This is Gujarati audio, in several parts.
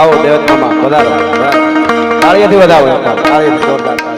આવો દેવતમાં પધારો તાળીઓથી વધાવો તાળીઓથી જોરદાર.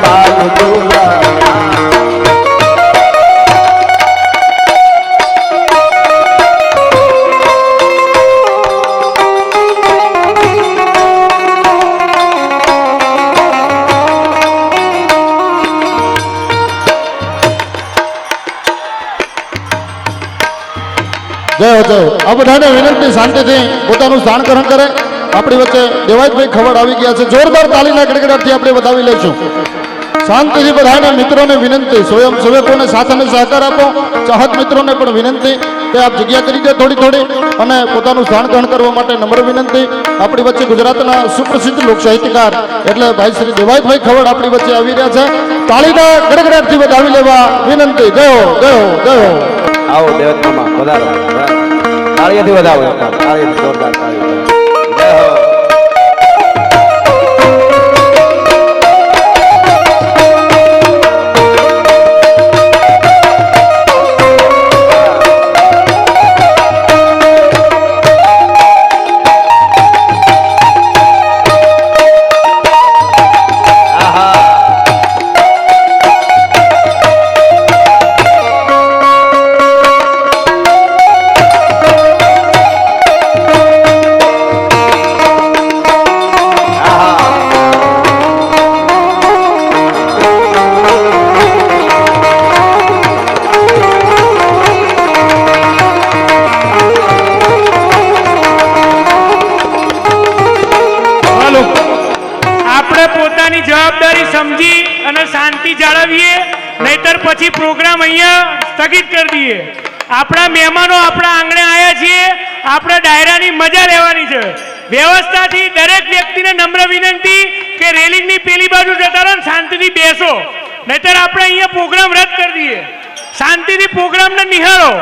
બાલ દુલા પોતાનું સ્થાન કરે. આપણી વચ્ચે દેવાજભાઈ ખબર આવી ગયા છે. જોરદાર તાલીના ગડગડાટથી આપણે બતાવી લઈશું. શાંતિથી બધાને મિત્રોને વિનંતી. સ્વયં સેવકોને સાથે સહકાર આપો. ચાહક મિત્રોને પણ વિનંતી કે આપ જગ્યા કરી દે થોડી થોડી અને પોતાનું સ્થાન ગ્રહણ કરવા માટે નમ્ર વિનંતી. આપણી વચ્ચે ગુજરાતના સુપ્રસિદ્ધ લોક સાહિત્યકાર એટલે ભાઈ શ્રી દેવાઈભાઈ ખવડ આપણી વચ્ચે આવી રહ્યા છે. તાળીના ગડગડાટથી વધાવી લેવા વિનંતી. ગયો ગયો હો આવો દેવતમાં વધારો. તાળીયાથી વધાવો. તાળી જોરદાર તાળી શાંતિ જાળવીએ, નહીતર પછી પ્રોગ્રામ અહીંયા સ્થગિત કરી દઈએ. આપણા મહેમાનો આપણા આંગણે આવ્યા છીએ, આપણે ડાયરાની મજા લેવાની છે. વ્યવસ્થાથી દરેક વ્યક્તિને નમ્ર વિનંતી કે રેલિંગની પેલી બાજુ જતા રહો શાંતિથી બેસો. નહીતર આપણે અહીંયા પ્રોગ્રામ રદ કરી દઈએ. શાંતિથી પ્રોગ્રામને નિહાળો.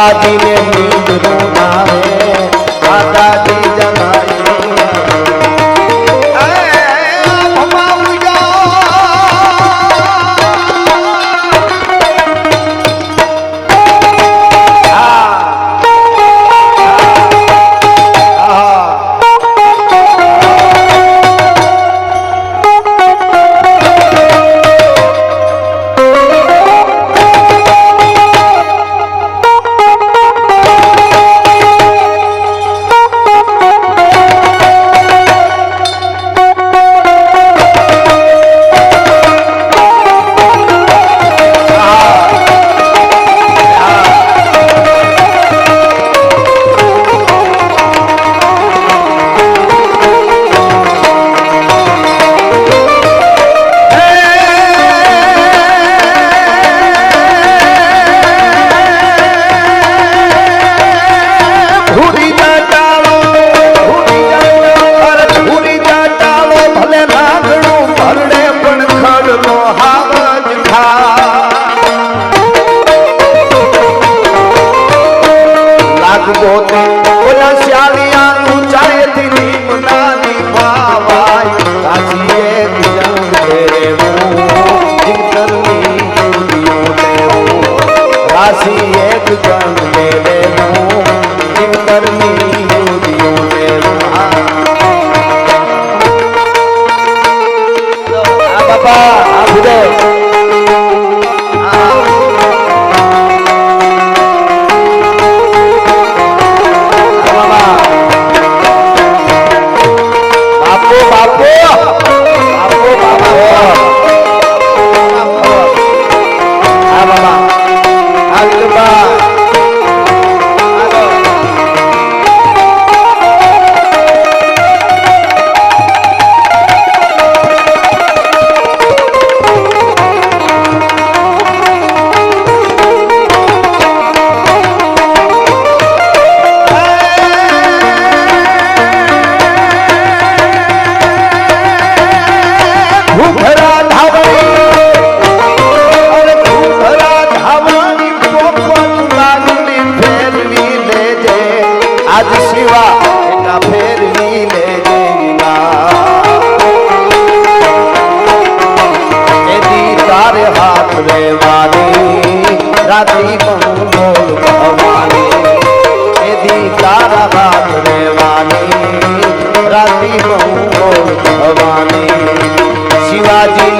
દેવી શિવાજીને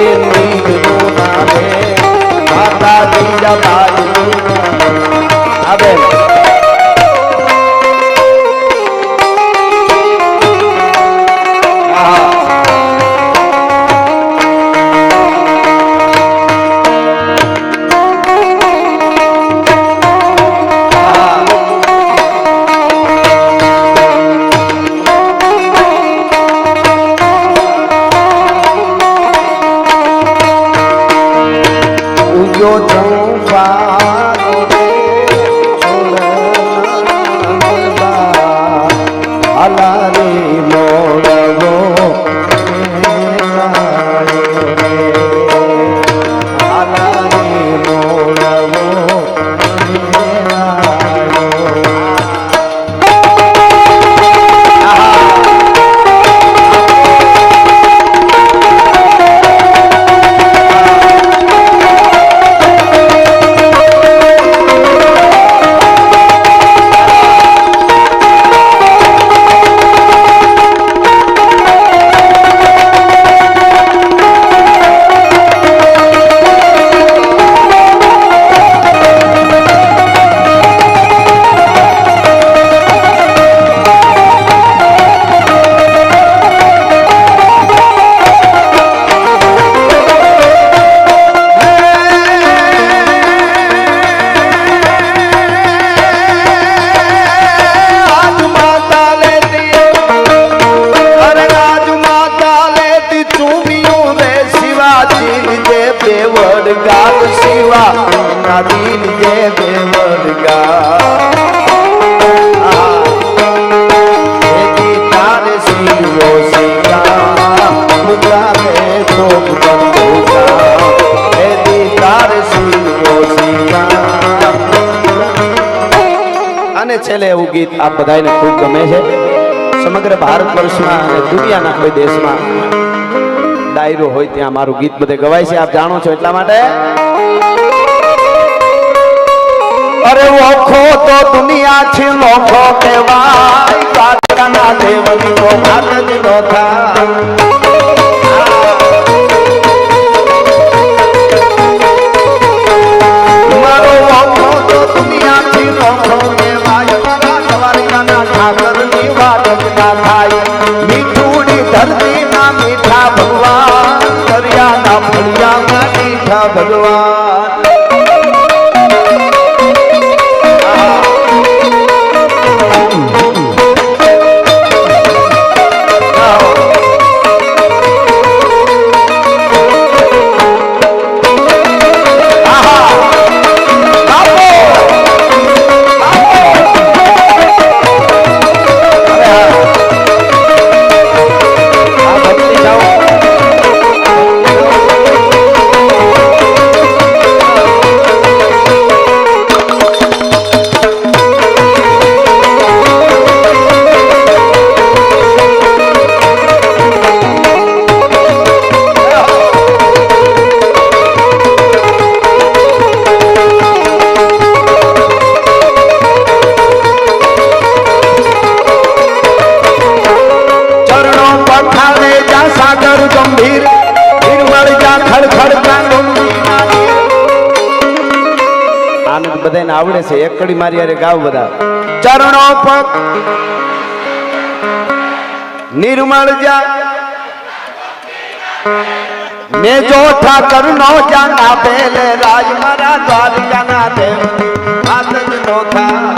શિવાજી ને નીરનું નામે માતાજી লা અને છેલ્લે એવું ગીત આ બધાને ખૂબ ગમે છે. સમગ્ર ભારત વર્ષમાં અને દુનિયાના કોઈ દેશમાં ડાયરો હોય ત્યાં મારું ગીત બધે ગવાય છે. આપ જાણો છો એટલા માટે અરે ઓખો તો દુનિયા છે લોખો કહેવાય કાકાના દેવની તો જ ન થાય. મારો આનંદ બધાને આવડે છે. એક કડી મારી અરે ગાવ બધા. ચરણો પગ. નિર્મળ જા ને જો ઠાકર નો જાના પેલે રાજ મારા દ્વારકાના દેવ આનંદ નો થા